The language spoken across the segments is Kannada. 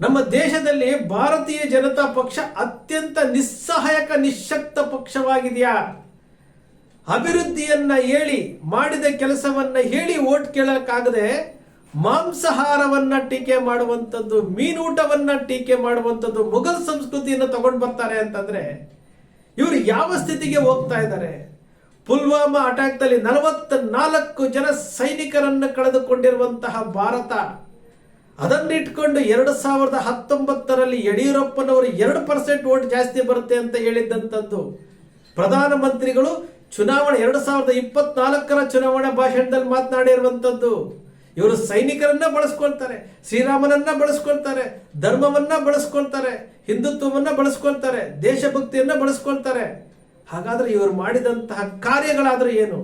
ನಮ್ಮ ದೇಶದಲ್ಲಿ ಭಾರತೀಯ ಜನತಾ ಪಕ್ಷ ಅತ್ಯಂತ ನಿಸ್ಸಹಾಯಕ, ನಿಶಕ್ತ ಪಕ್ಷವಾಗಿದೆಯಾ? ಅಭಿವೃದ್ಧಿಯನ್ನ ಹೇಳಿ, ಮಾಡಿದ ಕೆಲಸವನ್ನ ಹೇಳಿ ಓಟ್ ಕೇಳಕ್ಕಾಗದೆ ಮಾಂಸಾಹಾರವನ್ನ ಟೀಕೆ ಮಾಡುವಂಥದ್ದು, ಮೀನೂಟವನ್ನ ಟೀಕೆ ಮಾಡುವಂಥದ್ದು ಮೊಘಲ್ ಸಂಸ್ಕೃತಿಯನ್ನು ತಗೊಂಡು ಬರ್ತಾರೆ ಅಂತಂದ್ರೆ ಇವರು ಯಾವ ಸ್ಥಿತಿಗೆ ಹೋಗ್ತಾ ಇದ್ದಾರೆ? ಪುಲ್ವಾಮಾ ಅಟ್ಯಾಕ್ನಲ್ಲಿ ನಲವತ್ತ ನಾಲ್ಕು ಜನ ಸೈನಿಕರನ್ನು ಕಳೆದುಕೊಂಡಿರುವಂತಹ ಭಾರತ. ಅದನ್ನಿಟ್ಕೊಂಡು ಎರಡು ಸಾವಿರದ ಹತ್ತೊಂಬತ್ತರಲ್ಲಿ ಯಡಿಯೂರಪ್ಪನವರು ಎರಡು ಪರ್ಸೆಂಟ್ ವೋಟ್ ಜಾಸ್ತಿ ಬರುತ್ತೆ ಅಂತ ಹೇಳಿದ್ದಂಥದ್ದು ಪ್ರಧಾನಮಂತ್ರಿಗಳು ಚುನಾವಣೆ ಎರಡು ಸಾವಿರದ ಇಪ್ಪತ್ನಾಲ್ಕರ ಚುನಾವಣಾ ಭಾಷಣದಲ್ಲಿ ಮಾತನಾಡಿರುವಂಥದ್ದು ಇವರು ಸೈನಿಕರನ್ನ ಬಳಸ್ಕೊಳ್ತಾರೆ, ಶ್ರೀರಾಮನನ್ನ ಬಳಸ್ಕೊಳ್ತಾರೆ, ಧರ್ಮವನ್ನ ಬಳಸ್ಕೊಳ್ತಾರೆ, ಹಿಂದುತ್ವವನ್ನ ಬಳಸ್ಕೊಳ್ತಾರೆ, ದೇಶಭಕ್ತಿಯನ್ನ ಬಳಸ್ಕೊಳ್ತಾರೆ. ಹಾಗಾದ್ರೆ ಇವರು ಮಾಡಿದಂತಹ ಕಾರ್ಯಗಳಾದರೂ ಏನು?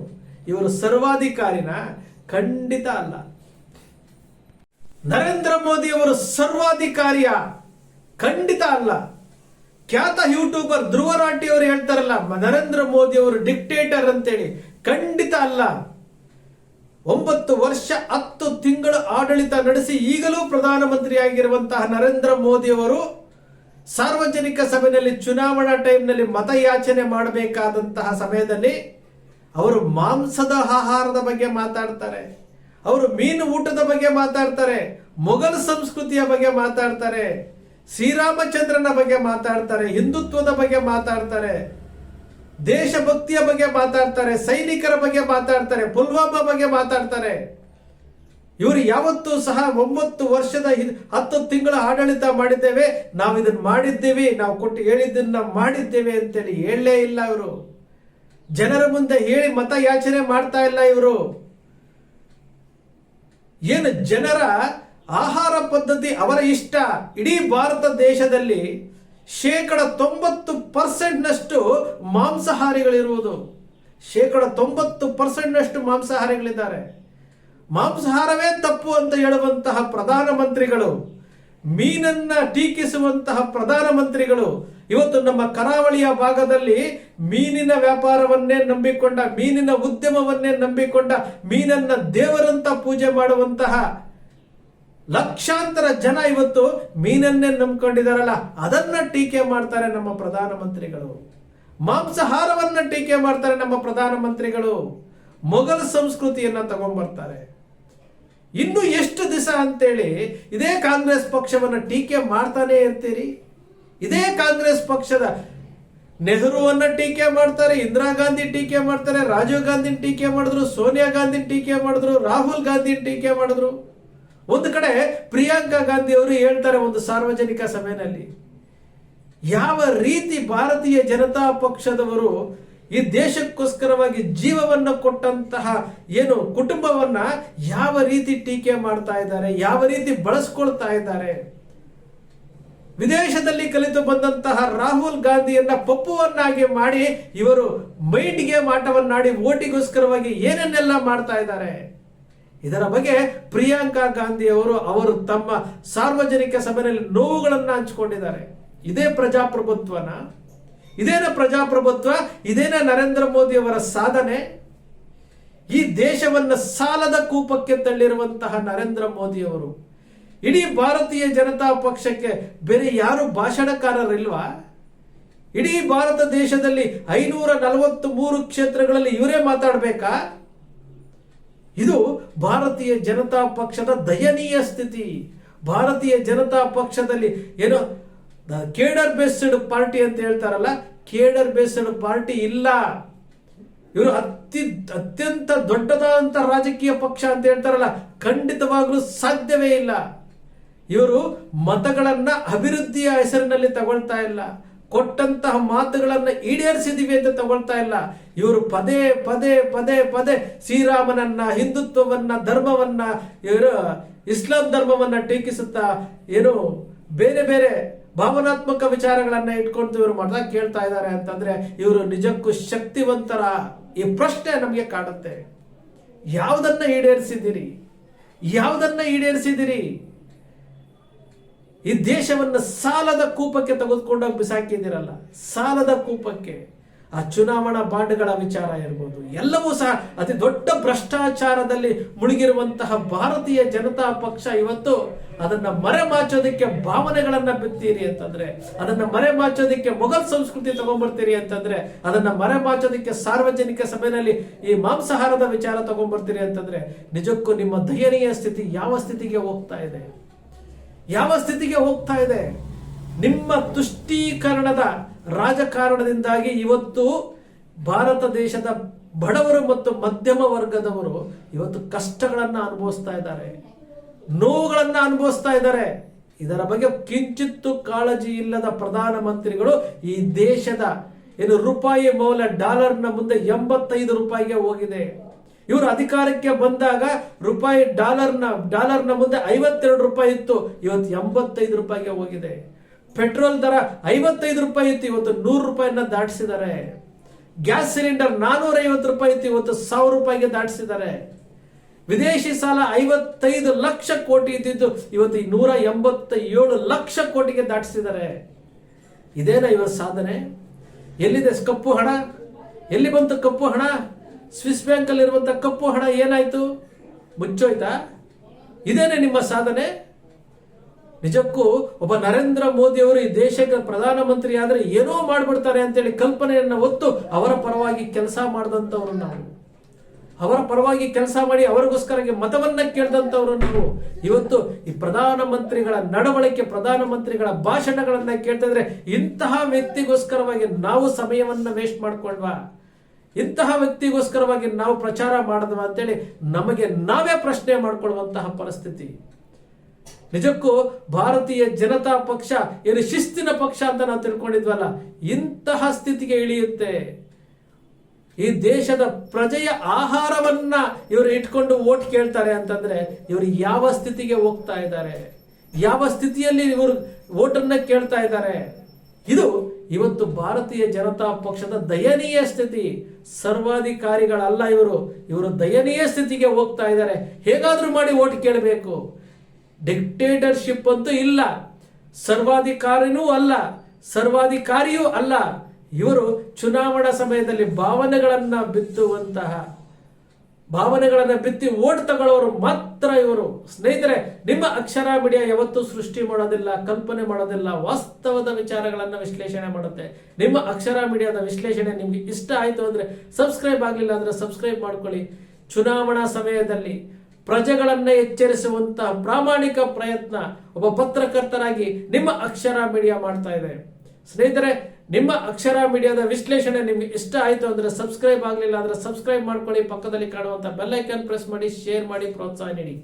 ಇವರು ಸರ್ವಾಧಿಕಾರಿನ? ಖಂಡಿತ ಅಲ್ಲ. ನರೇಂದ್ರ ಮೋದಿ ಅವರು ಸರ್ವಾಧಿಕಾರಿಯ ಖಂಡಿತ ಅಲ್ಲ. ಖ್ಯಾತ ಯೂಟ್ಯೂಬರ್ ಧ್ರುವ ರಾಟಿ ಅವರು ಹೇಳ್ತಾರಲ್ಲ ನರೇಂದ್ರ ಮೋದಿ ಅವರು ಡಿಕ್ಟೇಟರ್ ಅಂತೇಳಿ. ಖಂಡಿತ ಅಲ್ಲ. ಒಂಬತ್ತು ವರ್ಷ, ಹತ್ತು ತಿಂಗಳು ಆಡಳಿತ ನಡೆಸಿ ಈಗಲೂ ಪ್ರಧಾನಮಂತ್ರಿಯಾಗಿರುವಂತಹ ನರೇಂದ್ರ ಮೋದಿ ಅವರು ಸಾರ್ವಜನಿಕ ಸಭೆಯಲ್ಲಿ, ಚುನಾವಣಾ ಟೈಮ್ನಲ್ಲಿ ಮತಯಾಚನೆ ಮಾಡಬೇಕಾದಂತಹ ಸಮಯದಲ್ಲಿ ಅವರು ಮಾಂಸದ ಆಹಾರದ ಬಗ್ಗೆ ಮಾತಾಡ್ತಾರೆ. ಅವರು ಮೀನು ಊಟದ ಬಗ್ಗೆ ಮಾತಾಡ್ತಾರೆ, ಮೊಘಲ್ ಸಂಸ್ಕೃತಿಯ ಬಗ್ಗೆ ಮಾತಾಡ್ತಾರೆ, ಶ್ರೀರಾಮಚಂದ್ರನ ಬಗ್ಗೆ ಮಾತಾಡ್ತಾರೆ, ಹಿಂದುತ್ವದ ಬಗ್ಗೆ ಮಾತಾಡ್ತಾರೆ, ದೇಶಭಕ್ತಿಯ ಬಗ್ಗೆ ಮಾತಾಡ್ತಾರೆ, ಸೈನಿಕರ ಬಗ್ಗೆ ಮಾತಾಡ್ತಾರೆ, ಪುಲ್ವಾಮಾ ಬಗ್ಗೆ ಮಾತಾಡ್ತಾರೆ. ಇವರು ಯಾವತ್ತೂ ಸಹ ಒಂಬತ್ತು ವರ್ಷದ ಹತ್ತು ತಿಂಗಳ ಆಡಳಿತ ಮಾಡಿದ್ದೇವೆ, ನಾವು ಇದನ್ನ ಮಾಡಿದ್ದೇವೆ, ನಾವು ಕೊಟ್ಟು ಹೇಳಿದ್ದನ್ನ ಮಾಡಿದ್ದೇವೆ ಅಂತೇಳಿ ಹೇಳಲೇ ಇಲ್ಲ ಇವರು. ಜನರ ಮುಂದೆ ಹೇಳಿ ಮತ ಯಾಚನೆ ಮಾಡ್ತಾ ಇಲ್ಲ ಇವರು. ಏನು ಜನರ ಆಹಾರ ಪದ್ಧತಿ ಅವರ ಇಷ್ಟ? ಇಡೀ ಭಾರತ ದೇಶದಲ್ಲಿ ಶೇಕಡ ತೊಂಬತ್ತು ಪರ್ಸೆಂಟ್ನಷ್ಟು ಮಾಂಸಾಹಾರಿಗಳಿರುವುದು. ಶೇಕಡ ತೊಂಬತ್ತು ಪರ್ಸೆಂಟ್ನಷ್ಟು ಮಾಂಸಾಹಾರಿಗಳಿದ್ದಾರೆ. ಮಾಂಸಾಹಾರವೇ ತಪ್ಪು ಅಂತ ಹೇಳುವಂತಹ ಪ್ರಧಾನಮಂತ್ರಿಗಳು, ಮೀನನ್ನ ಟೀಕಿಸುವಂತಹ ಪ್ರಧಾನಮಂತ್ರಿಗಳು ಇವತ್ತು ನಮ್ಮ ಕರಾವಳಿಯ ಭಾಗದಲ್ಲಿ ಮೀನಿನ ವ್ಯಾಪಾರವನ್ನೇ ನಂಬಿಕೊಂಡ, ಮೀನಿನ ಉದ್ಯಮವನ್ನೇ ನಂಬಿಕೊಂಡ, ಮೀನನ್ನ ದೇವರಂತ ಪೂಜೆ ಮಾಡುವಂತಹ ಲಕ್ಷಾಂತರ ಜನ ಇವತ್ತು ಮೀನನ್ನೇ ನಂಬ್ಕೊಂಡಿದಾರಲ್ಲ, ಅದನ್ನ ಟೀಕೆ ಮಾಡ್ತಾರೆ ನಮ್ಮ ಪ್ರಧಾನಮಂತ್ರಿಗಳು. ಮಾಂಸಾಹಾರವನ್ನ ಟೀಕೆ ಮಾಡ್ತಾರೆ ನಮ್ಮ ಪ್ರಧಾನಮಂತ್ರಿಗಳು. ಮೊಘಲ್ ಸಂಸ್ಕೃತಿಯನ್ನ ತಗೊಂಡ್ಬರ್ತಾರೆ. ಇನ್ನು ಎಷ್ಟು ದಿವಸ ಅಂತೇಳಿ ಇದೇ ಕಾಂಗ್ರೆಸ್ ಪಕ್ಷವನ್ನ ಟೀಕೆ ಮಾಡ್ತಾನೆ ಇರ್ತೀರಿ? ಇದೇ ಕಾಂಗ್ರೆಸ್ ಪಕ್ಷದ ನೆಹರುವನ್ನ ಟೀಕೆ ಮಾಡ್ತಾರೆ, ಇಂದಿರಾ ಗಾಂಧಿ ಟೀಕೆ ಮಾಡ್ತಾರೆ, ರಾಜೀವ್ ಗಾಂಧಿ ಟೀಕೆ ಮಾಡಿದ್ರು, ಸೋನಿಯಾ ಗಾಂಧಿ ಟೀಕೆ ಮಾಡಿದ್ರು, ರಾಹುಲ್ ಗಾಂಧಿ ಟೀಕೆ ಮಾಡಿದ್ರು. ಒಂದು ಕಡೆ ಪ್ರಿಯಾಂಕಾ ಗಾಂಧಿ ಅವರು ಹೇಳ್ತಾರೆ ಒಂದು ಸಾರ್ವಜನಿಕ ಸಭೆಯಲ್ಲಿ, ಯಾವ ರೀತಿ ಭಾರತೀಯ ಜನತಾ ಪಕ್ಷದವರು ಈ ದೇಶಕ್ಕೋಸ್ಕರವಾಗಿ ಜೀವವನ್ನು ಕೊಟ್ಟಂತಹ ಏನು ಕುಟುಂಬವನ್ನ ಯಾವ ರೀತಿ ಟೀಕೆ ಮಾಡ್ತಾ ಇದ್ದಾರೆ, ಯಾವ ರೀತಿ ಬಳಸ್ಕೊಳ್ತಾ ಇದ್ದಾರೆ ವಿದೇಶದಲ್ಲಿ ಕಲಿತು ಬಂದಂತಹ ರಾಹುಲ್ ಗಾಂಧಿಯನ್ನ ಪಪ್ಪುವನ್ನಾಗಿ ಮಾಡಿ ಇವರು ಮೈಂಡ್ಗೆ ಮಾಟವನ್ನಾಡಿ ಓಟಿಗೋಸ್ಕರವಾಗಿ ಏನನ್ನೆಲ್ಲ ಮಾಡ್ತಾ ಇದ್ದಾರೆ? ಇದರ ಬಗ್ಗೆ ಪ್ರಿಯಾಂಕಾ ಗಾಂಧಿ ಅವರು ಅವರು ತಮ್ಮ ಸಾರ್ವಜನಿಕ ಸಭೆಯಲ್ಲಿ ನೋವುಗಳನ್ನು ಹಂಚಿಕೊಂಡಿದ್ದಾರೆ. ಇದೇ ಪ್ರಜಾಪ್ರಭುತ್ವನ? ಇದೇನ ಪ್ರಜಾಪ್ರಭುತ್ವ? ಇದೇನ ನರೇಂದ್ರ ಮೋದಿ ಅವರ ಸಾಧನೆ? ಈ ದೇಶವನ್ನ ಸಾಲದ ಕೂಪಕ್ಕೆ ತಳ್ಳಿರುವಂತಹ ನರೇಂದ್ರ ಮೋದಿ ಅವರು ಇಡೀ ಭಾರತೀಯ ಜನತಾ ಪಕ್ಷಕ್ಕೆ ಬೇರೆ ಯಾರು ಭಾಷಣಕಾರರಿಲ್ವಾ? ಇಡೀ ಭಾರತ ದೇಶದಲ್ಲಿ ಐನೂರ ನಲವತ್ತು ಮೂರು ಕ್ಷೇತ್ರಗಳಲ್ಲಿ ಇವರೇ ಮಾತಾಡಬೇಕಾ? ಇದು ಭಾರತೀಯ ಜನತಾ ಪಕ್ಷದ ದಯನೀಯ ಸ್ಥಿತಿ. ಭಾರತೀಯ ಜನತಾ ಪಕ್ಷದಲ್ಲಿ ಏನೋ ಕೇಡರ್ ಬೇಸ್ಡ್ ಪಾರ್ಟಿ ಅಂತ ಹೇಳ್ತಾರಲ್ಲ, ಕೇಡರ್ ಬೇಸ್ಡ್ ಪಾರ್ಟಿ ಇಲ್ಲ. ಇವರು ಅತಿ ಅತ್ಯಂತ ದೊಡ್ಡದಾದಂಥ ರಾಜಕೀಯ ಪಕ್ಷ ಅಂತ ಹೇಳ್ತಾರಲ್ಲ, ಖಂಡಿತವಾಗ್ಲೂ ಸಾಧ್ಯವೇ ಇಲ್ಲ. ಇವರು ಮತಗಳನ್ನು ಅಭಿವೃದ್ಧಿಯ ಹೆಸರಿನಲ್ಲಿ ತಗೊಳ್ತಾ ಇಲ್ಲ. ಕೊಟ್ಟಂತಹ ಮಾತುಗಳನ್ನು ಈಡೇರಿಸಿದೀವಿ ಅಂತ ತಗೊಳ್ತಾ ಇಲ್ಲ. ಇವರು ಪದೇ ಪದೇ ಪದೇ ಪದೇ ಶ್ರೀರಾಮನನ್ನ, ಹಿಂದುತ್ವವನ್ನ, ಧರ್ಮವನ್ನ, ಇವರು ಇಸ್ಲಾಂ ಧರ್ಮವನ್ನ ಟೀಕಿಸುತ್ತಾ ಏನು ಬೇರೆ ಬೇರೆ ಭಾವನಾತ್ಮಕ ವಿಚಾರಗಳನ್ನ ಇಟ್ಕೊಂಡು ಇವರು ಮಾಡ್ದಾಗ ಕೇಳ್ತಾ ಇದ್ದಾರೆ ಅಂತಂದ್ರೆ ಇವರು ನಿಜಕ್ಕೂ ಶಕ್ತಿವಂತರ ಈ ಪ್ರಶ್ನೆ ನಮಗೆ ಕಾಡುತ್ತೆ. ಯಾವುದನ್ನ ಈಡೇರಿಸಿದ್ದೀರಿ? ಯಾವುದನ್ನ ಈಡೇರಿಸಿದಿರಿ ಈ ದೇಶವನ್ನು ಸಾಲದ ಕೂಪಕ್ಕೆ ತೆಗೆದುಕೊಂಡೋಗಿ ಬಿಸಾಕಿದ್ದೀರಲ್ಲ ಸಾಲದ ಕೂಪಕ್ಕೆ. ಆ ಚುನಾವಣಾ ಬಾಂಡ್ಗಳ ವಿಚಾರ ಇರ್ಬೋದು, ಎಲ್ಲವೂ ಸಹ ಅತಿ ದೊಡ್ಡ ಭ್ರಷ್ಟಾಚಾರದಲ್ಲಿ ಮುಳುಗಿರುವಂತಹ ಭಾರತೀಯ ಜನತಾ ಪಕ್ಷ ಇವತ್ತು ಅದನ್ನ ಮರೆಮಾಚೋದಕ್ಕೆ ಭಾವನೆಗಳನ್ನ ಬಿತ್ತೀರಿ ಅಂತಂದ್ರೆ, ಅದನ್ನ ಮರೆಮಾಚೋದಕ್ಕೆ ಮೊಘಲ್ ಸಂಸ್ಕೃತಿ ತಗೊಂಡ್ಬರ್ತೀರಿ ಅಂತಂದ್ರೆ, ಅದನ್ನ ಮರೆಮಾಚೋದಕ್ಕೆ ಸಾರ್ವಜನಿಕ ಸಭೆಯಲ್ಲಿ ಈ ಮಾಂಸಾಹಾರದ ವಿಚಾರ ತಗೊಂಡ್ಬರ್ತೀರಿ ಅಂತಂದ್ರೆ, ನಿಜಕ್ಕೂ ನಿಮ್ಮ ದಯನೀಯ ಸ್ಥಿತಿ ಯಾವ ಸ್ಥಿತಿಗೆ ಹೋಗ್ತಾ ಇದೆ? ಯಾವ ಸ್ಥಿತಿಗೆ ಹೋಗ್ತಾ ಇದೆ? ನಿಮ್ಮ ತುಷ್ಟೀಕರಣದ ರಾಜಕಾರಣದಿಂದಾಗಿ ಇವತ್ತು ಭಾರತ ದೇಶದ ಬಡವರು ಮತ್ತು ಮಧ್ಯಮ ವರ್ಗದವರು ಇವತ್ತು ಕಷ್ಟಗಳನ್ನು ಅನುಭವಿಸ್ತಾ ಇದ್ದಾರೆ. ನೋವುಗಳನ್ನ ಅನುಭವಿಸ್ತಾ ಇದ್ದಾರೆ. ಇದರ ಬಗ್ಗೆ ಕಿಂಚಿತ್ತು ಕಾಳಜಿ ಇಲ್ಲದ ಪ್ರಧಾನಮಂತ್ರಿಗಳು ಈ ದೇಶದ ಏನು ರೂಪಾಯಿ ಮೌಲ್ಯ ಡಾಲರ್ನ ಮುಂದೆ ಎಂಬತ್ತೈದು ರೂಪಾಯಿಗೆ ಹೋಗಿದೆ. ಇವರು ಅಧಿಕಾರಕ್ಕೆ ಬಂದಾಗ ರೂಪಾಯಿ ಡಾಲರ್ನ ಡಾಲರ್ನ ಮುಂದೆ ಐವತ್ತೆರಡು ರೂಪಾಯಿ ಇತ್ತು. ಇವತ್ತು ಎಂಬತ್ತೈದು ರೂಪಾಯಿಗೆ ಹೋಗಿದೆ. ಪೆಟ್ರೋಲ್ ದರ ಐವತ್ತೈದು ರೂಪಾಯಿ ಇತ್ತು. ಇವತ್ತು ನೂರು ರೂಪಾಯಿನ ದಾಟಿಸಿದ್ದಾರೆ. ಗ್ಯಾಸ್ ಸಿಲಿಂಡರ್ ನಾನೂರ ಐವತ್ತು ರೂಪಾಯಿ ಇತ್ತು. ಇವತ್ತು ಸಾವಿರ ರೂಪಾಯಿಗೆ ದಾಟಿಸಿದ್ದಾರೆ. ವಿದೇಶಿ ಸಾಲ ಐವತ್ತೈದು ಲಕ್ಷ ಕೋಟಿ ಇದ್ದಿದ್ದು ಇವತ್ತು ನೂರ ಎಂಬತ್ತ ಏಳು ಲಕ್ಷ ಕೋಟಿಗೆ ದಾಟಿಸಿದ್ದಾರೆ. ಇದೇನ ಇವರ ಸಾಧನೆ? ಎಲ್ಲಿದೆ ಕಪ್ಪು ಹಣ? ಎಲ್ಲಿ ಬಂತು ಕಪ್ಪು ಹಣ? ಸ್ವಿಸ್ ಬ್ಯಾಂಕ್ ಅಲ್ಲಿ ಇರುವಂತ ಕಪ್ಪು ಹಣ ಏನಾಯ್ತು? ಮುಚ್ಚೋಯ್ತಾ? ಇದೇನೆ ನಿಮ್ಮ ಸಾಧನೆ? ನಿಜಕ್ಕೂ ಒಬ್ಬ ನರೇಂದ್ರ ಮೋದಿ ಅವರು ಈ ದೇಶಕ್ಕೆ ಪ್ರಧಾನಮಂತ್ರಿ ಆದ್ರೆ ಏನೋ ಮಾಡ್ಬಿಡ್ತಾರೆ ಅಂತೇಳಿ ಕಲ್ಪನೆಯನ್ನ ಹೊತ್ತು ಅವರ ಪರವಾಗಿ ಕೆಲಸ ಮಾಡಿದಂಥವ್ರು ನಾವು. ಅವರ ಪರವಾಗಿ ಕೆಲಸ ಮಾಡಿ ಅವರಿಗೋಸ್ಕರ ಮತವನ್ನ ಕೇಳಿದಂಥವ್ರು ನಾವು. ಇವತ್ತು ಈ ಪ್ರಧಾನಮಂತ್ರಿಗಳ ನಡವಳಿಕೆ, ಪ್ರಧಾನಮಂತ್ರಿಗಳ ಭಾಷಣಗಳನ್ನ ಕೇಳ್ತಾ ಇದ್ರೆ ಇಂತಹ ವ್ಯಕ್ತಿಗೋಸ್ಕರವಾಗಿ ನಾವು ಸಮಯವನ್ನ ವೇಸ್ಟ್ ಮಾಡ್ಕೊಳ್ವಾ ಇಂತಹ ವ್ಯಕ್ತಿಗೋಸ್ಕರವಾಗಿ ನಾವು ಪ್ರಚಾರ ಮಾಡಿದ್ವ ಅಂತೇಳಿ ನಮಗೆ ನಾವೇ ಪ್ರಶ್ನೆ ಮಾಡಿಕೊಳ್ಳುವಂತಹ ಪರಿಸ್ಥಿತಿ. ನಿಜಕ್ಕೂ ಭಾರತೀಯ ಜನತಾ ಪಕ್ಷ, ಏನು ಶಿಸ್ತಿನ ಪಕ್ಷ ಅಂತ ನಾವು ತಿಳ್ಕೊಂಡಿದ್ವಲ್ಲ, ಇಂತಹ ಸ್ಥಿತಿಗೆ ಇಳಿಯುತ್ತೆ. ಈ ದೇಶದ ಪ್ರಜೆಯ ಆಹಾರವನ್ನ ಇವರು ಇಟ್ಕೊಂಡು ಓಟ್ ಕೇಳ್ತಾರೆ ಅಂತಂದ್ರೆ ಇವರು ಯಾವ ಸ್ಥಿತಿಗೆ ಹೋಗ್ತಾ ಇದ್ದಾರೆ? ಯಾವ ಸ್ಥಿತಿಯಲ್ಲಿ ಇವರು ಓಟನ್ನ ಕೇಳ್ತಾ ಇದ್ದಾರೆ? ಇದು ಇವತ್ತು ಭಾರತೀಯ ಜನತಾ ಪಕ್ಷದ ದಯನೀಯ ಸ್ಥಿತಿ. ಸರ್ವಾಧಿಕಾರಿಗಳಲ್ಲ ಇವರು. ಇವರು ದಯನೀಯ ಸ್ಥಿತಿಗೆ ಹೋಗ್ತಾ ಇದ್ದಾರೆ. ಹೇಗಾದರೂ ಮಾಡಿ ಓಟ್ ಕೇಳಬೇಕು. ಡಿಕ್ಟೇಟರ್ಶಿಪ್ ಅಂತೂ ಇಲ್ಲ. ಸರ್ವಾಧಿಕಾರಿನೂ ಅಲ್ಲ. ಸರ್ವಾಧಿಕಾರಿಯೂ ಅಲ್ಲ. ಇವರು ಚುನಾವಣಾ ಸಮಯದಲ್ಲಿ ಭಾವನೆಗಳನ್ನ ಬಿತ್ತುವಂತಹ ಭಾವನೆಗಳನ್ನ ಬಿತ್ತಿ ಓಟ್ ತಗೊಳ್ಳೋರು ಮಾತ್ರ ಇವರು. ಸ್ನೇಹಿತರೆ, ನಿಮ್ಮ ಅಕ್ಷರ ಮೀಡಿಯಾ ಯಾವತ್ತೂ ಸೃಷ್ಟಿ ಮಾಡೋದಿಲ್ಲ, ಕಲ್ಪನೆ ಮಾಡೋದಿಲ್ಲ, ವಾಸ್ತವದ ವಿಚಾರಗಳನ್ನ ವಿಶ್ಲೇಷಣೆ ಮಾಡುತ್ತೆ. ನಿಮ್ಮ ಅಕ್ಷರ ಮೀಡಿಯಾದ ವಿಶ್ಲೇಷಣೆ ನಿಮ್ಗೆ ಇಷ್ಟ ಆಯ್ತು ಅಂದ್ರೆ ಸಬ್ಸ್ಕ್ರೈಬ್ ಆಗಲಿಲ್ಲ ಅಂದ್ರೆ ಸಬ್ಸ್ಕ್ರೈಬ್ ಮಾಡ್ಕೊಳ್ಳಿ. ಚುನಾವಣಾ ಸಮಯದಲ್ಲಿ ಪ್ರಜೆಗಳನ್ನ ಎಚ್ಚರಿಸುವಂತಹ ಪ್ರಾಮಾಣಿಕ ಪ್ರಯತ್ನ ಒಬ್ಬ ಪತ್ರಕರ್ತರಾಗಿ ನಿಮ್ಮ ಅಕ್ಷರ ಮೀಡಿಯಾ ಮಾಡ್ತಾ ಇದೆ. ಸ್ನೇಹಿತರೆ ನಿಮ್ಮ ಅಕ್ಷರ ಮೀಡಿಯಾದ ವಿಶ್ಲೇಷಣೆ ನಿಮ್ಗೆ ಇಷ್ಟ ಆಯ್ತು ಅಂದ್ರೆ ಸಬ್ಸ್ಕ್ರೈಬ್ ಆಗಲಿಲ್ಲ ಅಂದ್ರೆ ಸಬ್ಸ್ಕ್ರೈಬ್ ಮಾಡ್ಕೊಳ್ಳಿ. ಪಕ್ಕದಲ್ಲಿ ಕಾಣುವಂತ ಬೆಲ್ಲೈಕನ್ ಪ್ರೆಸ್ ಮಾಡಿ ಶೇರ್ ಮಾಡಿ, ಪ್ರೋತ್ಸಾಹ ನೀಡಿ.